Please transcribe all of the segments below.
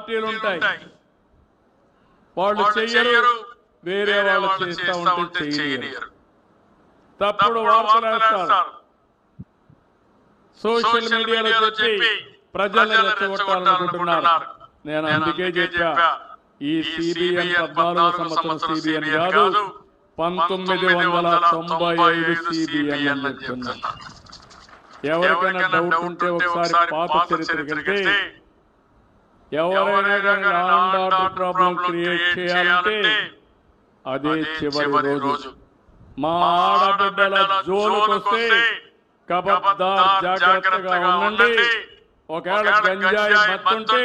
పార్టీలు ఉంటాయి. వాళ్ళు చెయ్యరు వేరే వాళ్ళు చేస్తా ఉంటే చేయనియరు. తప్పుడు వార్తలు వేస్తారు సోషల్ మీడియాలో చెప్పి ప్రజల్ని రెచ్చగొట్టాలనుకుంటున్నారు. నేను అందుకే చెప్పా ఈ సిబిఎన్ పద్నాలుగో సంవత్సరం సిబిఎన్ కాదు పంతొమ్మిది వందల తొంభై ఐదు సిబిఎన్ అని చెప్తున్నా. ఎవరికైనా డౌట్ ఉంటే ఒకసారి పాత చరిత్రకి వెళ్తే ఎవరైనా ప్రాబ్లం క్రియేట్ చేయాలంటే అదే చివరి రోజు. మా ఆడబిడ్డల జోలుకు వస్తే కబద్దార్ జాగ్రత్తగా ఉండండి. ఒకవేళ గంజాయి మత్తుంటే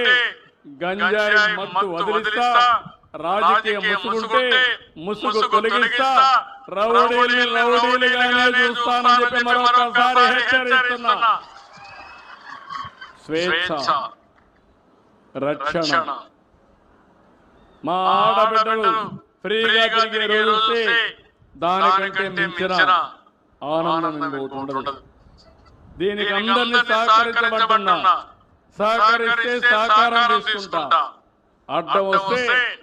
గంజాయి మత్తు వదిలిస్తా. రాజకీయ ముసుగుంటే ముసుగు తొలగిస్తా. రౌడీలుగానే చూస్తానని చెప్పి మరొకసారి హెచ్చరిస్తున్నా. స్వేచ్ఛ. రక్షణ. మా ఆడబిడ్డలు ఫ్రీగా తిరిగే రోజు వస్తే దానికంటే మించిన ఆనందం ఇంకొకటి ఉండదు. దీనికి అందరినీ సహకరించబడుతున్నా. సహకరిస్తే సహకారం తీసుకుంటా. అడ్డం వస్తే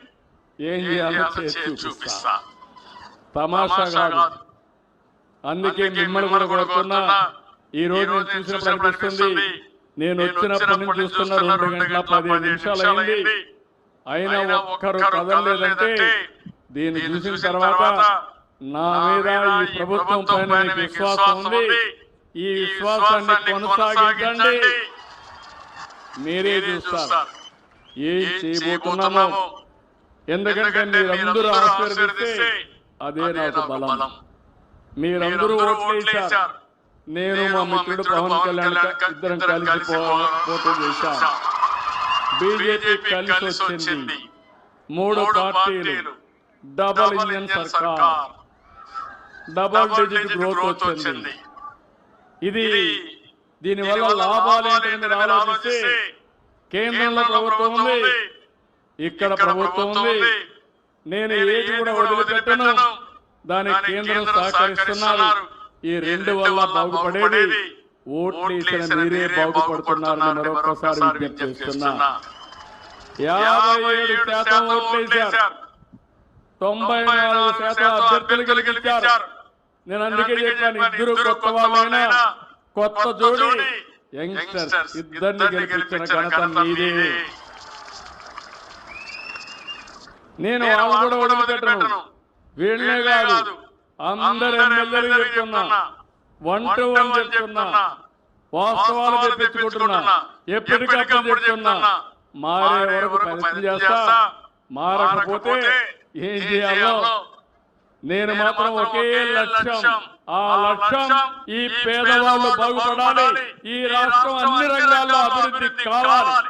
ఏం చేయాలో చేసి చూపిస్తా. తమాషా కాదు. అందుకే మిమ్మల్ని కూడా కొడుతున్నా. ఈ రోజు చూసినప్పుడు అనిపిస్తుంది నేను వచ్చినప్పటి నుంచి చూస్తున్న రెండు గంటల పదిహేను నిమిషాలు అయింది. అయినా ఒక్కరు కదలలేదంటే దీన్ని చూసిన తర్వాత నా మీద ఈ ప్రభుత్వం పైన విశ్వాసం ఉంది. ఈ విశ్వాసాన్ని కొనసాగించండి. మీరే చూస్తారు. ఏం చేయబోతున్నామో. ఎందుకంటే మీరందరూ ఆశీర్వదిస్తే అదే నాకు బలం. మీరందరూ ఓట్లేశారు నేను మా మిత్రుడు పవన్ కళ్యాణ్ ఇద్దరం కలిసి పోటీ చేశాం. బీజేపీ కలిసి వచ్చింది. మూడు పార్టీలు. డబల్ ఇంజన్ సర్కార్ డబల్ డిజిట్ గ్రోత్ వచ్చింది. ఇది దీనివల్ల లాభాలు ఏంటని మీరు ఆలోచిస్తే కేంద్రంలో ప్రభుత్వం ఉంది. ఇక్కడ ప్రభుత్వం ఉంది. నేను ఏది కూడా వదిలిపెట్టను. దానికి కేంద్రం సహకరిస్తున్నారు. ఈ రెండు వల్ల బాగుపడేది. ఓట్లు మీరే బాగుపడుతున్నారని మరొకసారి విజ్ఞప్తి చేస్తున్నా. యాభై ఏడు శాతం ఓట్లు వేశారు. తొంభై నాలుగు శాతం అభ్యర్థులు గెలిచారు. నేను అందుకే చెప్పాను ఇద్దరు కొత్త వాళ్ళైనా కొత్త జోడి యంగ్స్టర్స్ ఇద్దరిని గెలిపించిన ఘనత మీదే. నేను వాళ్ళు కూడా వదిలిపెట్టను. వీళ్ళనే కాదు. అందరు ఎమ్మెల్యేలు చెప్తున్నా. వన్ టు వన్ చెప్తున్నా. వాస్తవాలు తెప్పించుకుంటున్నా. ఎప్పటికప్పుడు చెప్తున్నా. మారే వరకు ప్రయత్నం చేస్తా. మారకపోతే ఏం చేయాలో? నేను మాత్రం ఒకే లక్ష్యం. ఆ లక్ష్యం ఈ పేదవాళ్ళు బాగుపడాలి. ఈ రాష్ట్రం అన్ని రంగాల్లో అభివృద్ధి కావాలి.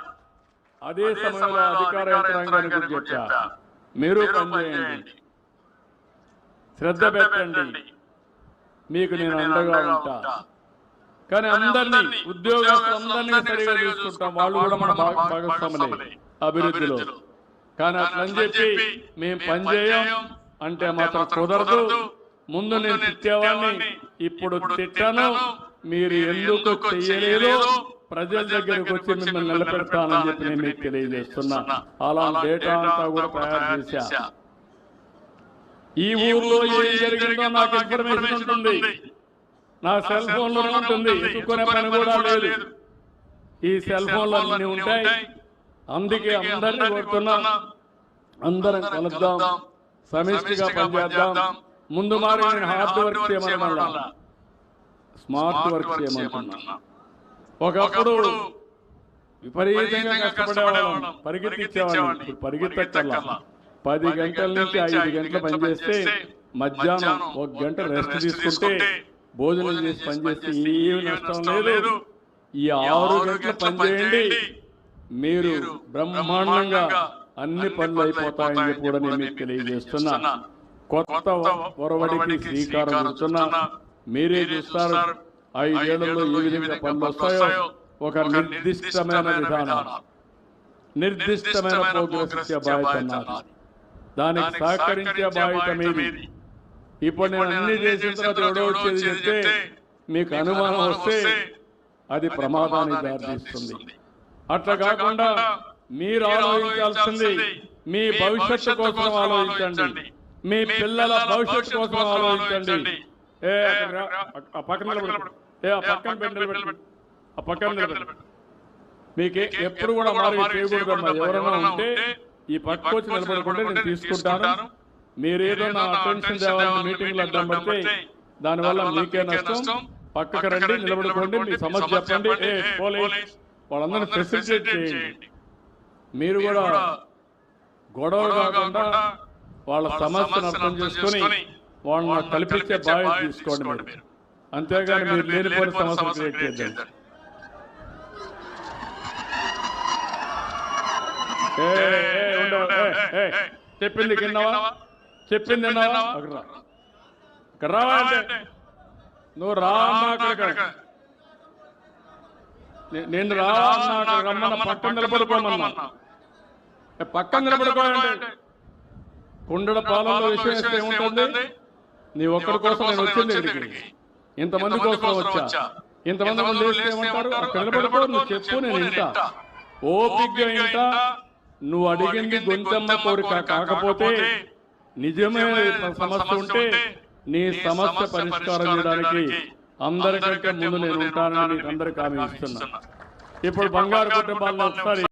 అదే సమయంలో అధికార యంత్రాంగానికి చెప్పా. మీరు పనిచేయండి శ్రద్ధ పెట్టండి. మీకు నేను అండగా ఉంటా. కానీ అందరినీ ఉద్యోగస్తులందరినీ సరిగా చూసుకుంటాం. వాళ్ళు కూడా మన భాగ- భాగస్వాములే. అభివృద్ధిలో. కానీ అట్లని చెప్పి మేము పనిచేయం అంటే మాత్రం కుదరదు. ముందు నేను తిట్టేవాడిని. ఇప్పుడు తిట్టాను. మీరు ఎందుకు చెయ్యలేదు ప్రజల దగ్గరకు వచ్చి మిమ్మల్ని నిలబెడతానని చెప్పి నేను మీకు తెలియజేస్తున్నా. అలా డేటా అంతా కూడా తయారు చేశా. ఈ ఊర్లో ఏం జరిగిందో నాకు ఇన్ఫర్మేషన్ ఉంటుంది. నా సెల్ ఫోన్లో ఉంటుంది. ఎత్తుకునే పని కూడా లేదు. ఈ సెల్ ఫోన్లు అన్ని ఉంటాయి. అందుకే అందరినీ కోరుతున్నా అందరం కలుద్దాం. సమిష్టిగా పనిచేద్దాం. ముందు మారి నేను హార్డ్ వర్క్ చేయమన్నా స్మార్ట్ వర్క్ చేయమంటున్నా ఒకప్పుడు విపరీతంగా కష్టపడేవాళ్ళం. పరిగెత్తిచ్చేవాళ్ళం. పరిగెత్తక్కర్లా. పది గంటల నుంచి ఐదు గంటలు పనిచేస్తే మధ్యాహ్నం ఒక గంట రెస్ట్ తీసుకుంటే భోజనం చేసి పనిచేస్తే ఏమి నష్టం లేదు. ఈ ఆరు గంటలు పనిచేయండి మీరు బ్రహ్మాండంగా అన్ని పనులు అయిపోతాయని చెప్పి కూడా నేను మీకు తెలియజేస్తున్నా. కొత్త ఒరవడికి శ్రీకారం చుడుతున్నా మీరే చూస్తారు. ఐదేళ్ళలో ఏ విధంగా పనులు వస్తాయో ఒక నిర్దిష్టమైన విధానం. నిర్దిష్టమైన ప్రోగ్రెస్ ఇచ్చే బాధ్యత నాది. దానికి సహకరించే బాధ్యత మీది. ఇప్పుడు నేను అన్ని చేసిన తర్వాత ఎవడో వచ్చేది చెప్తే మీకు అనుమానం వస్తే అది ప్రమాదానికి దారితీస్తుంది. అట్లా కాకుండా మీరు ఆలోచించాల్సింది మీ భవిష్యత్తు కోసం ఆలోచించండి. మీ పిల్లల భవిష్యత్తు కోసం ఆలోచించండి. ఏ. ఆ పక్కన నిలబడు. ఏ ఆ పక్కన నిలబెట్టు. ఆ పక్కన నిలబెట్టు. మీకు ఎప్పుడు కూడా మారి చేయకూడదమ్మా. ఎవరైనా ఉంటే ఈ పక్క వచ్చి నిలబడుకుంటే నేను తీసుకుంటాను. మీరు ఏదో నా అటెన్షన్ తేవాలని మీటింగ్లో అడ్డం పడితే దానివల్ల మీకే నష్టం. పక్కకు రండి నిలబడుకోండి మీ సమస్య చెప్పండి. ఏ పోలీస్. వాళ్ళందరినీ ఫెసిలిటేట్ చేయండి. మీరు కూడా గొడవ కాకుండా వాళ్ళ సమస్యను అర్థం చేసుకొని వాళ్ళని కల్పించే బాధ్యత తీసుకోండి మీరు. అంతేగాని మీరు లేనిపోయిన సమస్యలు క్రియేట్ చేద్దాం. ఏ, ఏ, చెప్పింది కిందవా? చెప్పింది విన్నావా అక్కడ రావా అంటే? నువ్వు రా అన్నా నేను రా అన్నా అక్కడ రమ్మన్న పక్కన నిలబడుకోమన్నా పక్కన నిలబడుకోవాలంటే పాలనలో విషయం ఏముంటుంది? నీ ఒక్కడి కోసం నేను వచ్చింది ఇక్కడికి. ఇంతమంది కోసం వచ్చా? ఇంతమంది మంది ఏమంటారు? అక్కడ నిలబడుకో నువ్వు చెప్పు నేను ఇంటా ఓపిగ్గా ఇంటా నువ్వు అడిగింది గొంతమ్మ కోరిక కాకపోతే నిజమైన సమస్య ఉంటే నీ సమస్య పరిష్కారం చేయడానికి అందరికంటే ముందు నేను ఉంటానని మీకు అందరికి హామీ ఇస్తున్నా. ఇప్పుడు బంగారు కుటుంబాలను ఒకసారి